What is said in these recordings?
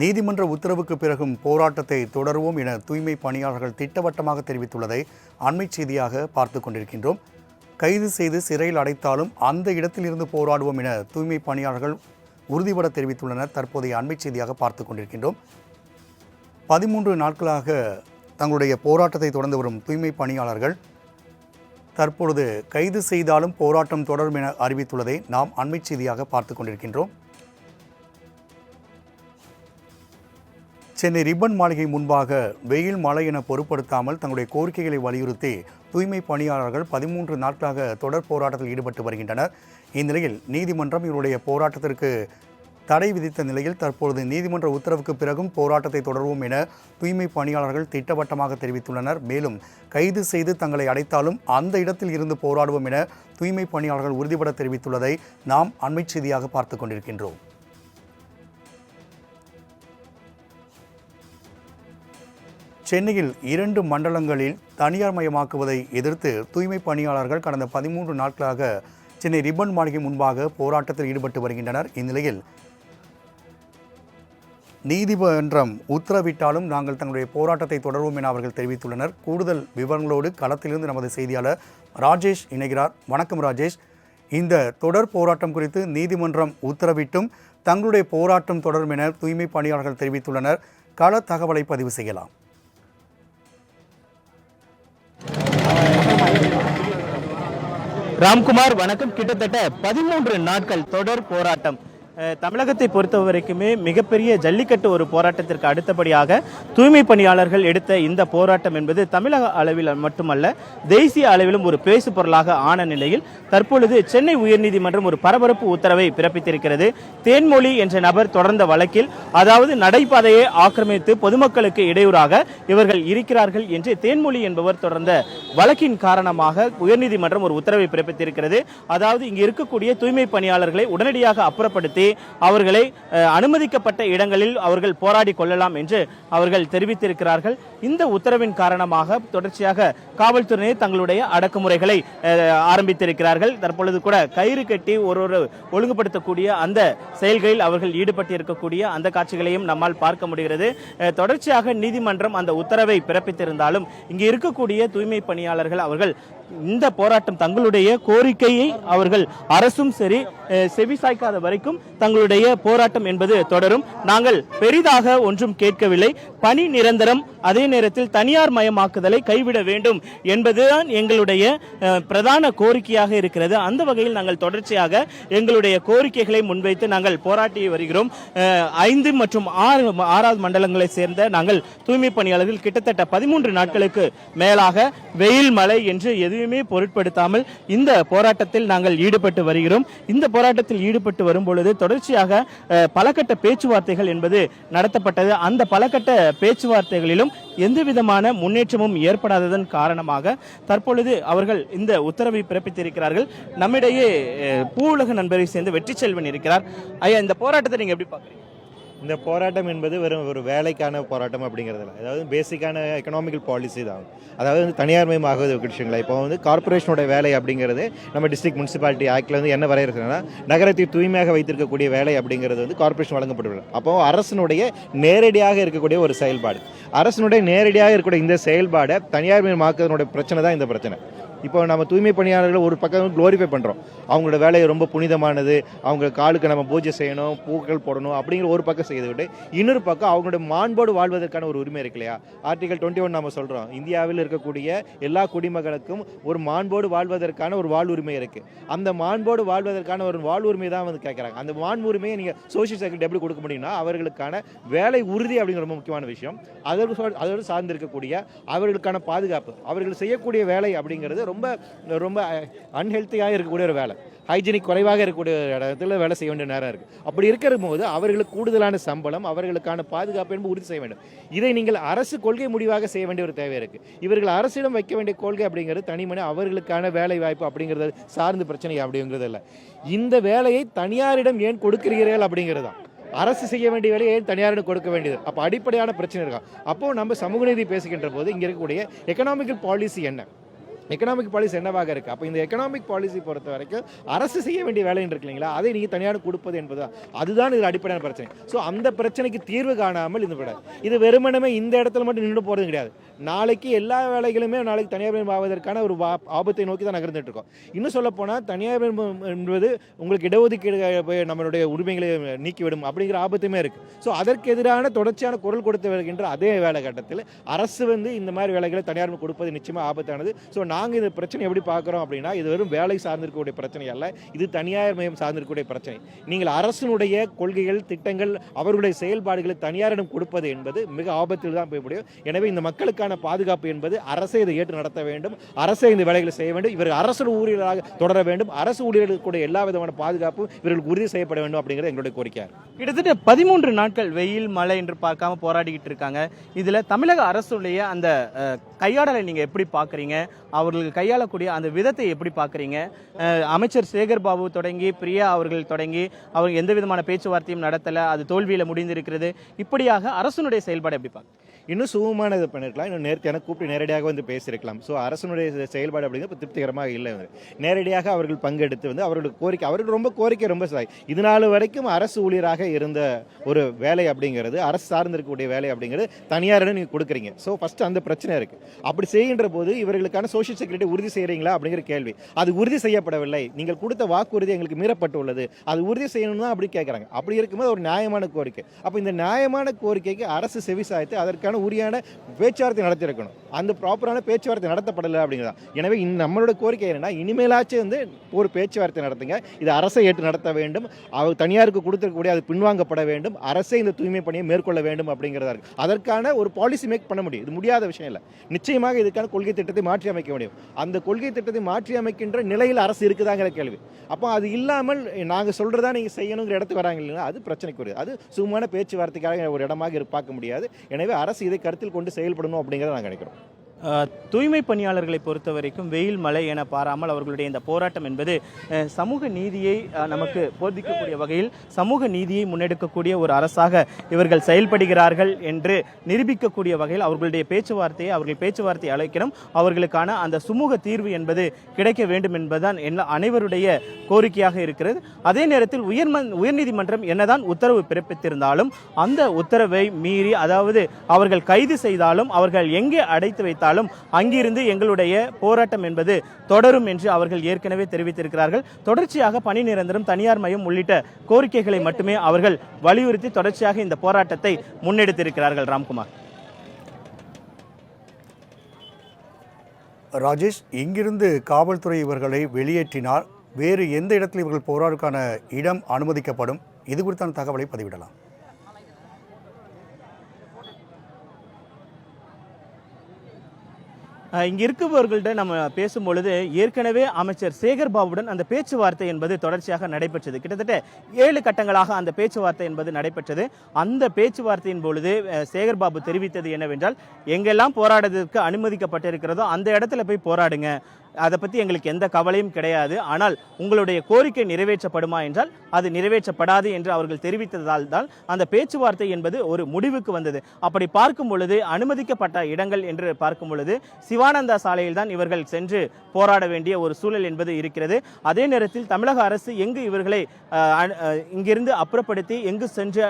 நீதிமன்ற உத்தரவுக்கு பிறகும் போராட்டத்தை தொடருவோம் என தூய்மை பணியாளர்கள் திட்டவட்டமாக தெரிவித்துள்ளதை அண்மைச் செய்தியாக பார்த்து கொண்டிருக்கின்றோம். கைது செய்து சிறையில் அடைத்தாலும் அந்த இடத்திலிருந்து போராடுவோம் என தூய்மை பணியாளர்கள் உறுதிபட தெரிவித்துள்ளனர். தற்போதைய அண்மை செய்தியாக பார்த்து கொண்டிருக்கின்றோம். பதிமூன்று நாட்களாக தங்களுடைய போராட்டத்தை தொடர்ந்து வரும் தூய்மை பணியாளர்கள் தற்பொழுது கைது செய்தாலும் போராட்டம் தொடரும் என அறிவித்துள்ளதை நாம் அண்மைச் செய்தியாக பார்த்து கொண்டிருக்கின்றோம். சென்னை ரிப்பன் மாளிகை முன்பாக வெயில் மழை என பொருட்படுத்தாமல் தங்களுடைய கோரிக்கைகளை வலியுறுத்தி தூய்மை பணியாளர்கள் பதிமூன்று நாட்களாக தொடர் போராட்டத்தில் ஈடுபட்டு வருகின்றனர். இந்நிலையில் நீதிமன்றம் இவருடைய போராட்டத்திற்கு தடை விதித்த நிலையில் தற்பொழுது நீதிமன்ற உத்தரவுக்கு பிறகும் போராட்டத்தை தொடர்வோம் என தூய்மை பணியாளர்கள் திட்டவட்டமாக தெரிவித்துள்ளனர். மேலும் கைது செய்து தங்களை அடைத்தாலும் அந்த இடத்தில் இருந்து போராடுவோம் என தூய்மை பணியாளர்கள் உறுதிபட தெரிவித்துள்ளதை நாம் அண்மைச் செய்தியாக பார்த்து கொண்டிருக்கின்றோம். சென்னையில் இரண்டு மண்டலங்களில் தனியார் மயமாக்குவதை எதிர்த்து தூய்மை பணியாளர்கள் கடந்த பதிமூன்று நாட்களாக சென்னை ரிப்பன் மாளிகை முன்பாக போராட்டத்தில் ஈடுபட்டு வருகின்றனர். இந்நிலையில் நீதிமன்றம் உத்தரவிட்டாலும் நாங்கள் தங்களுடைய போராட்டத்தை தொடர்வோம் என அவர்கள் தெரிவித்துள்ளனர். கூடுதல் விவரங்களோடு களத்திலிருந்து நமது செய்தியாளர் ராஜேஷ் இணைகிறார். வணக்கம் ராஜேஷ். இந்த தொடர் போராட்டம் குறித்து நீதிமன்றம் உத்தரவிட்டும் தங்களுடைய போராட்டம் தொடரும் என தூய்மை பணியாளர்கள் தெரிவித்துள்ளனர். கள தகவலை பதிவு செய்யலாம். ராம்குமார் வணக்கம். கிட்டத்தட்ட பதிமூன்று நாட்கள் தொடர் போராட்டம். தமிழகத்தை பொறுத்த வரைக்குமே மிகப்பெரிய ஜல்லிக்கட்டு ஒரு போராட்டத்திற்கு அடுத்தபடியாக தூய்மை பணியாளர்கள் எடுத்த இந்த போராட்டம் என்பது தமிழக அளவில் மட்டுமல்ல தேசிய அளவிலும் ஒரு பேசு பொருளாக ஆன நிலையில் தற்பொழுது சென்னை உயர்நீதிமன்றம் ஒரு பரபரப்பு உத்தரவை பிறப்பித்திருக்கிறது. தேன்மொழி என்ற நபர் தொடர்ந்த வழக்கில் அதாவது நடைபாதையை ஆக்கிரமித்து பொதுமக்களுக்கு இடையூறாக இவர்கள் இருக்கிறார்கள் என்று தேன்மொழி என்பவர் தொடர்ந்த வழக்கின் காரணமாக உயர்நீதிமன்றம் ஒரு உத்தரவை பிறப்பித்திருக்கிறது. அதாவது இங்கு இருக்கக்கூடிய தூய்மை பணியாளர்களை உடனடியாக அப்புறப்படுத்தி அவர்களை அனுமதிக்கப்பட்ட இடங்களில் அவர்கள் போராடி கொள்ளலாம் என்று அவர்கள் தெரிவித்திருக்கிறார்கள். இந்த உத்தரவின் காரணமாக தொடர்ச்சியாக காவல்துறையினர் தங்களுடைய அடக்குமுறைகளை ஆரம்பித்திருக்கிறார்கள். தற்பொழுது கூட கயிறு கட்டி ஒரு ஒரு ஒழுங்குபடுத்தக்கூடிய அந்த செயல்களில் அவர்கள் ஈடுபட்டு இருக்கக்கூடிய அந்த காட்சிகளையும் நம்மால் பார்க்க முடிகிறது. தொடர்ச்சியாக நீதிமன்றம் அந்த உத்தரவை பிறப்பித்திருந்தாலும் இங்கு இருக்கக்கூடிய தூய்மை பணியாளர்கள் அவர்கள் இந்த போராட்டம் தங்களுடைய கோரிக்கையை அவர்கள் அரசும் சரி செவிசாய்க்காத வரைக்கும் தங்களுடைய போராட்டம் என்பது தொடரும். நாங்கள் பெரிதாக ஒன்றும் கேட்கவில்லை. பணி நிரந்தரம் அதே நேரத்தில் தனியார் மயமாக்குதலை கைவிட வேண்டும் என்பதுதான் எங்களுடைய பிரதான கோரிக்கையாக இருக்கிறது. அந்த வகையில் நாங்கள் தொடர்ச்சியாக எங்களுடைய கோரிக்கைகளை முன்வைத்து நாங்கள் போராட்டி வருகிறோம். ஐந்து மற்றும் ஆறு ஆறாவது மண்டலங்களை சேர்ந்த நாங்கள் தூய்மை பணியாளர்கள் கிட்டத்தட்ட பதிமூன்று நாட்களுக்கு மேலாக வெயில் மழை என்று எதையுமே பொருட்படுத்தாமல் இந்த போராட்டத்தில் நாங்கள் ஈடுபட்டு வருகிறோம். இந்த போராட்டத்தில் ஈடுபட்டு வரும் பொழுது தொடர்ச்சியாக பலகட்ட பேச்சுவார்த்தைகள் என்பது நடத்தப்பட்டது. அந்த பலகட்ட பேச்சுவார்த்தைகளிலும் எந்த விதமான முன்னேற்றமும் ஏற்படாததன் காரணமாக தற்பொழுது அவர்கள் இந்த உத்தரவை பிறப்பித்திருக்கிறார்கள். நம்மிடையே பூவுலக நண்பரை சேர்ந்து வெற்றி செல்வன் இருக்கிறார். ஐயா இந்த போராட்டத்தை நீங்க எப்படி பாக்குறீங்க இந்த போராட்டம் என்பது வெறும் ஒரு வேலைக்கான போராட்டம் அப்படிங்கிறதுல அதாவது பேசிக்கான எக்கனாமிக்கல் பாலிசி தான். அதாவது வந்து தனியார்மயமாகுது விஷயங்களா? இப்போ வந்து கார்பரேஷனோட வேலை அப்படிங்கிறது நம்ம டிஸ்ட்ரிக்ட் முனிசிபாலிட்டி ஆக்டில் வந்து என்ன வரையறுக்குன்னா நகரத்தை தூய்மையாக வைத்திருக்கக்கூடிய வேலை அப்படிங்கிறது வந்து கார்பரேஷன் வழங்கப்பட்டுள்ளது. அப்போ அரசனுடைய நேரடியாக இருக்கக்கூடிய ஒரு செயல்பாடு. அரசினுடைய நேரடியாக இருக்கக்கூடிய இந்த செயல்பாடை தனியார்மயமாக்குறதுனுடைய பிரச்சனை தான் இந்த பிரச்சனை. இப்போ நம்ம தூய்மை பணியாளர்கள் ஒரு பக்கம் குளோரிஃபை பண்ணுறோம் அவங்களோட வேலை ரொம்ப புனிதமானது அவங்க காலுக்கு நம்ம பூஜை செய்யணும் பூக்கள் போடணும் அப்படிங்கிற ஒரு பக்கம் செய்து விட்டு இன்னொரு பக்கம் அவங்களோட மாண்போடு வாழ்வதற்கான ஒரு உரிமை இருக்கு இல்லையா? ஆர்டிகல் டுவெண்ட்டி ஒன் நம்ம சொல்கிறோம் இந்தியாவில் இருக்கக்கூடிய எல்லா குடிமகளுக்கும் ஒரு மாண்போடு வாழ்வதற்கான ஒரு வாழ்வுரிமை இருக்குது அந்த மாண்போடு வாழ்வதற்கான ஒரு வாழ்வுரிமை தான் வந்து கேட்குறாங்க அந்த மாண்புரிமையை நீங்கள் சோஷியல் செக்யூரிட்டி எப்படி கொடுக்க முடியும்னா அவர்களுக்கான வேலை உறுதி அப்படிங்கிற ரொம்ப முக்கியமான விஷயம். அதற்கு அதோடு சார்ந்திருக்கக்கூடிய அவர்களுக்கான பாதுகாப்பு அவர்கள் செய்யக்கூடிய வேலை அப்படிங்கிறது ரொம்ப ரொம்ப அன்ஹெல்த்தியாக இருக்கக்கூடிய ஒரு வேலை. ஹைஜீனிக் குறைவாக இருக்கக்கூடிய இடத்துல வேலை செய்ய வேண்டிய நேரம் இருக்குது அப்படி இருக்கிற போது அவர்களுக்கு கூடுதலான சம்பளம் அவர்களுக்கான பாதுகாப்பு என்பது உறுதி செய்ய வேண்டும். இதை நீங்கள் அரசு கொள்கை முடிவாக செய்ய வேண்டிய ஒரு தேவை இருக்குது இவர்கள் அரசிடம் வைக்க வேண்டிய கொள்கை அப்படிங்கிறது தனிமனி அவர்களுக்கான வேலை வாய்ப்பு அப்படிங்கிறது சார்ந்த பிரச்சனை அப்படிங்கிறது இல்லை. இந்த வேலையை தனியாரிடம் ஏன் கொடுக்கிறீர்கள் அப்படிங்கிறது தான். அரசு செய்ய வேண்டிய வேலையை ஏன் தனியாரிடம் கொடுக்க வேண்டியது? அப்போ அடிப்படையான பிரச்சனை இருக்கா? அப்போது நம்ம சமூக நீதி பேசுகின்ற போது இங்கே இருக்கக்கூடிய எக்கனாமிக்கல் பாலிசி என்ன? எக்கனாமிக் பாலிசி என்னவாக இருக்குது அப்போ இந்த எக்கனாமிக் பாலிசி பொறுத்த வரைக்கும் அரசு செய்ய வேண்டிய வேலைன்னு இருக்கு இல்லைங்களா? அதை நீங்கள் தனியார் கொடுப்பது என்பது? அதுதான் இது அடிப்படையான பிரச்சனை. ஸோ அந்த பிரச்சனைக்கு தீர்வு காணாமல் இது விட இது வெறுமனமே இந்த இடத்துல மட்டும் நின்று போகிறது கிடையாது. நாளைக்கு எல்லா வேலைகளுமே நாளைக்கு தனியார் மயம் ஆவதற்கான ஒரு வா- ஆபத்தை நோக்கி தான் நகர்ந்துட்டு இருக்கோம் இன்னும் சொல்ல போனால் தனியார் மயம் என்பது உங்களுக்கு இடஒதுக்கீடு நம்மளுடைய உரிமைகளை நீக்கிவிடும் அப்படிங்கிற ஆபத்துமே இருக்குது ஸோ அதற்கு எதிரான தொடர்ச்சியான குரல் கொடுத்து வருகின்ற அதே வேலைகட்டத்தில் அரசு வந்து இந்த மாதிரி வேலைகளை தனியார் கொடுப்பது நிச்சயமாக ஆபத்தானது. ஸோ நாங்கள் இந்த பிரச்சனை எப்படி பார்க்குறோம் அப்படின்னா இது வெறும் வேலை சார்ந்திருக்கக்கூடிய பிரச்சனை அல்ல இது தனியார் மயம் சார்ந்திருக்கக்கூடிய பிரச்சனை. நீங்கள் அரசினுடைய கொள்கைகள் திட்டங்கள் அவர்களுடைய செயல்பாடுகளை தனியாரிடம் கொடுப்பது என்பது மிக ஆபத்தில் தான் போய் முடியும். எனவே இந்த மக்களுக்கான பாதுகாப்பு என்பது அரசே இதை ஏற்று நடத்த வேண்டும். அரசே இந்த வேலைகளை செய்ய வேண்டும். இவர் அரசு ஊழியர்களாக தொடர வேண்டும். அரசு ஊழியர்களுக்கு கூட எல்லா விதமான பாதுகாப்பும் இவர்களுக்கு உறுதி செய்யப்பட வேண்டும் அப்படிங்கிறது எங்களுடைய கோரிக்கை. கிட்டத்தட்ட பதிமூன்று நாட்கள் வெயில் மழை என்று பார்க்காம போராடிக்கிட்டு இருக்காங்க. இதுல தமிழக அரசுடைய அந்த கையாடலை நீங்க எப்படி பார்க்குறீங்க? அவர்களுக்கு கையாளக்கூடிய அந்த விதத்தை எப்படி பார்க்குறீங்க? அமைச்சர் சேகர் பாபு தொடங்கி பிரியா அவர்கள் தொடங்கி அவங்க எந்த விதமான பேச்சுவார்த்தையும் நடத்தல அது தோல்வியில முடிந்திருக்கிறது. இப்படியாக அரசனுடைய செயல்பாடு எப்படி பார்க்க இன்னும் சுகமான இது பண்ணிருக்கலாம். இன்னும் நேர்த்தி எனக்கு கூப்பிட்டு நேரடியாக வந்து பேசியிருக்கலாம். ஸோ அரசனுடைய செயல்பாடு அப்படிங்கிறது இப்போ திருப்திகரமாக இல்லை வந்து. நேரடியாக அவர்கள் பங்கெடுத்து வந்து அவர்களுக்கு கோரிக்கை அவர்கள் ரொம்ப கோரிக்கை ரொம்ப இது நாள் வரைக்கும் அரசு ஊழியராக இருந்த ஒரு வேலை அப்படிங்கிறது அரசு சார்ந்திருக்கக்கூடிய வேலை அப்படிங்கிறது தனியாரிடம் நீங்கள் கொடுக்குறீங்க. ஸோ ஃபஸ்ட்டு அந்த பிரச்சனை இருக்குது அப்படி செய்கின்ற போது இவர்களுக்கான சோஷியல் செக்யூரிட்டி உறுதி செய்கிறீங்களா அப்படிங்கிற கேள்வி. அது உறுதி செய்யப்படவில்லை. நீங்கள் கொடுத்த வாக்குறுதி எங்களுக்கு மீறப்பட்டுள்ளது. அது உறுதி செய்யணும்னா அப்படி கேட்குறாங்க அப்படி இருக்கும்போது ஒரு நியாயமான கோரிக்கை. அப்போ இந்த நியாயமான கோரிக்கைக்கு அரசு செவிசாய்த்து அதற்கான அதற்கான உரியான பேச்சுவார்த்தை நடத்திருக்கணும் அந்த ப்ராப்பரான பேச்சுவார்த்தை நடத்தப்படலை அப்படிங்கிறதா எனவே இந்த நம்மளோட கோரிக்கை என்னென்னா இனிமேலாச்சும் வந்து ஒரு பேச்சுவார்த்தை நடத்துங்க. இது அரசை ஏற்று நடத்த வேண்டும். அவர் தனியாருக்கு கொடுத்துருக்கக்கூடிய அது பின்வாங்கப்பட வேண்டும். அரசே இந்த தூய்மை பணியை மேற்கொள்ள வேண்டும் அப்படிங்கிறதா இருக்குது அதற்கான ஒரு பாலிசி மேக் பண்ண முடியும். இது முடியாத விஷயம் இல்லை. நிச்சயமாக இதுக்கான கொள்கை திட்டத்தை மாற்றி அமைக்க முடியும். அந்த கொள்கை திட்டத்தை மாற்றி அமைக்கின்ற நிலையில் அரசு இருக்குதாங்கிற கேள்வி. அப்போ அது இல்லாமல் நாங்கள் சொல்கிறதா நீங்கள் செய்யணுங்கிற இடத்துக்கு வராங்க இல்லைன்னா அது பிரச்சனைக்குரியது. அது சும்மான பேச்சுவார்த்தைக்காக ஒரு இடமாக பார்க்க முடியாது. எனவே அரசு இதை கருத்தில் கொண்டு செயல்படணும் அப்படிங்கிறத நாங்கள் நினைக்கிறோம். தூய்மை பணியாளர்களை பொறுத்த வரைக்கும் வெயில் மழை என பாராமல் அவர்களுடைய இந்த போராட்டம் என்பது சமூக நீதியை நமக்கு போதிக்கக்கூடிய வகையில் சமூக நீதியை முன்னெடுக்கக்கூடிய ஒரு அரசாக இவர்கள் செயல்படுகிறார்கள் என்று நிரூபிக்கக்கூடிய வகையில் அவர்களுடைய பேச்சுவார்த்தையை அவர்கள் பேச்சுவார்த்தையை அழைக்கணும். அவர்களுக்கான அந்த சுமூக தீர்வு என்பது கிடைக்க வேண்டும் என்பதுதான் என்ன அனைவருடைய கோரிக்கையாக இருக்கிறது. அதே நேரத்தில் உயர்மன் உயர்நீதிமன்றம் என்னதான் உத்தரவு பிறப்பித்திருந்தாலும் அந்த உத்தரவை மீறி அதாவது அவர்கள் கைது செய்தாலும் அவர்கள் எங்கே அடைத்து வைத்தாலும் அங்கிருந்து எங்களுடைய போராட்டம் என்பது தொடரும் என்று அவர்கள் ஏற்கனவே தெரிவித்திருக்கிறார்கள். தொடர்ச்சியாக பணி நிரந்தரம் தனியார் மையம் உள்ளிட்ட கோரிக்கைகளை மட்டுமே அவர்கள் வலியுறுத்தி தொடர்ச்சியாக இந்த போராட்டத்தை முன்னெடுத்திருக்கிறார்கள். ராம்குமார். ராஜேஷ் இங்கிருந்து காவல்துறை இவர்களை வெளியேற்றினால் வேறு எந்த இடத்தில் இவர்கள் போராடுக்கான இடம் அனுமதிக்கப்படும்? இது குறித்தான தகவலை பதிவிடலாம். இங்கே இருக்கவர்கள்ட்ட நம்ம பேசும்பொழுது ஏற்கனவே அமைச்சர் சேகர் பாபுடன் அந்த பேச்சுவார்த்தை என்பது தொடர்ச்சியாக நடைபெற்றது. கிட்டத்தட்ட ஏழு கட்டங்களாக அந்த பேச்சுவார்த்தை என்பது நடைபெற்றது. அந்த பேச்சுவார்த்தையின் பொழுது சேகர் பாபு தெரிவித்தது என்னவென்றால் எங்கெல்லாம் போராடுறதுக்கு அனுமதிக்கப்பட்டிருக்கிறதோ அந்த இடத்துல போய் போராடுங்க. அதை பற்றி எங்களுக்கு எந்த கவலையும் கிடையாது. ஆனால் உங்களுடைய கோரிக்கை நிறைவேற்றப்படுமா என்றால் அது நிறைவேற்றப்படாது என்று அவர்கள் தெரிவித்ததால் தான் அந்த பேச்சுவார்த்தை என்பது ஒரு முடிவுக்கு வந்தது. அப்படி பார்க்கும் பொழுது அனுமதிக்கப்பட்ட இடங்கள் என்று பார்க்கும் பொழுது சிவானந்தா சாலையில் தான் இவர்கள் சென்று போராட வேண்டிய ஒரு சூழல் என்பது இருக்கிறது. அதே நேரத்தில் தமிழக அரசு எங்கு இவர்களை இங்கிருந்து அப்புறப்படுத்தி எங்கு சென்று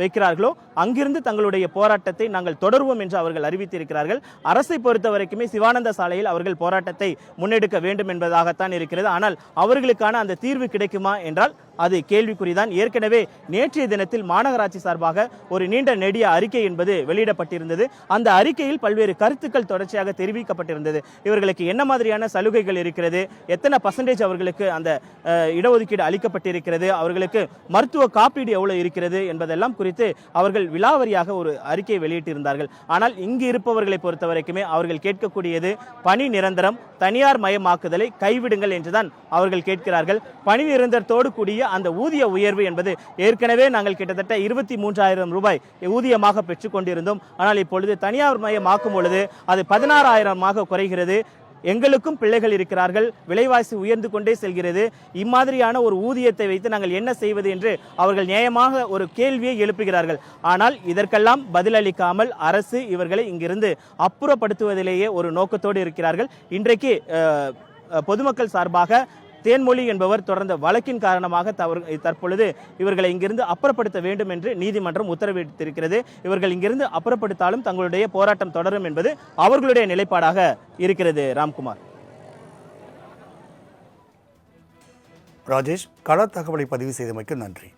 வைக்கிறார்களோ அங்கிருந்து தங்களுடைய போராட்டத்தை நாங்கள் தொடருவோம் என்று அவர்கள் அறிவித்திருக்கிறார்கள். அரசை பொறுத்த வரைக்குமே சிவானந்த சாலையில் அவர்கள் போராட்டத்தை முன்னெடுக்க வேண்டும் என்பதாகத்தான் இருக்கிறது. ஆனால் அவர்களுக்கான அந்த தீர்வு கிடைக்குமா என்றால் அது கேள்விக்குறிதான். ஏற்கனவே நேற்றைய தினத்தில் மாநகராட்சி சார்பாக ஒரு நீண்ட நெடிய அறிக்கை என்பது வெளியிடப்பட்டிருந்தது. அந்த அறிக்கையில் பல்வேறு கருத்துக்கள் தொடர்ச்சியாக தெரிவிக்கப்பட்டிருந்தது. இவர்களுக்கு என்ன மாதிரியான சலுகைகள் இருக்கிறது? எத்தனை பர்சன்டேஜ் அவர்களுக்கு அந்த இடஒதுக்கீடு அளிக்கப்பட்டிருக்கிறது? அவர்களுக்கு மருத்துவ காப்பீடு எவ்வளவு இருக்கிறது? என்பதெல்லாம் குறித்து அவர்கள் விலாவரியாக ஒரு அறிக்கை வெளியிட்டிருந்தார்கள். ஆனால் இங்கு இருப்பவர்களை பொறுத்த வரைக்குமே அவர்கள் கேட்கக்கூடியது பணி நிரந்தரம் தனியார் மயமாக்குதலை கைவிடுங்கள் என்றுதான் அவர்கள் கேட்கிறார்கள். பணி நிரந்தரத்தோடு கூடிய அந்த ஊதிய உயர்வு என்பது ஏற்கனவே நாங்கள் கிட்டத்தட்ட இருபத்தி மூன்றாயிரம் ரூபாய் ஊதியமாக பெற்றுக் கொண்டிருந்தோம் ஆனால் இப்பொழுது தனியார் மயமாக்கும் பொழுது அது பதினாறாயிரமாக குறைகிறது. எங்களுக்கும் பிள்ளைகள் இருக்கிறார்கள். விலைவாசி உயர்ந்து கொண்டே செல்கிறது. இம்மாதிரியான ஒரு ஊதியத்தை வைத்து நாங்கள் என்ன செய்வது என்று அவர்கள் நியாயமாக ஒரு கேள்வியை எழுப்புகிறார்கள். ஆனால் இதற்கெல்லாம் பதிலளிக்காமல் அரசு இவர்களை இங்கிருந்து அப்புறப்படுத்துவதிலேயே ஒரு நோக்கத்தோடு இருக்கிறார்கள். இன்றைக்கு பொதுமக்கள் சார்பாக தேன்மொழி என்பவர் தொடர்ந்த வழக்கின் காரணமாக தவறு தற்பொழுது இவர்களை இங்கிருந்து அப்புறப்படுத்த வேண்டும் என்று நீதிமன்றம் உத்தரவிட்டிருக்கிறது. இவர்கள் இங்கிருந்து அப்புறப்படுத்தாலும் தங்களுடைய போராட்டம் தொடரும் என்பது அவர்களுடைய நிலைப்பாடாக இருக்கிறது. ராம்குமார். ராஜேஷ் கள தகவலை பதிவு செய்தமைக்கு நன்றி.